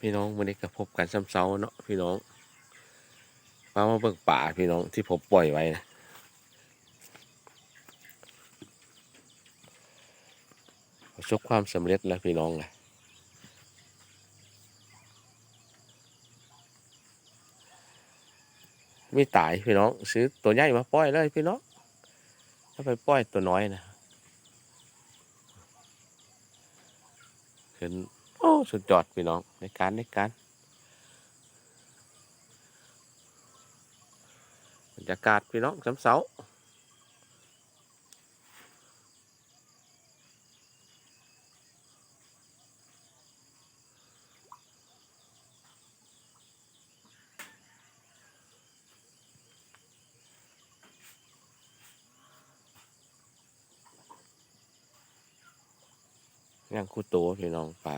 พี่น้องวันนี้ก็พบกันซ้ำเช้าเนาะพี่น้องมามาเบิ่งป่าพี่น้องที่ผมปล่อยไว้นะประสบความสำเร็จแล้วพี่น้องนะไม่ตายพี่น้อง ซื้อตัวใหญ่มาปล่อยเลยพี่น้องถ้าไปปล่อยตัวน้อยนะขึ้น อ้สุดยอดพี่น้องในการในการบรรยากาศพี่น้องสำเสาย่างคู่โตพี่น้องป่า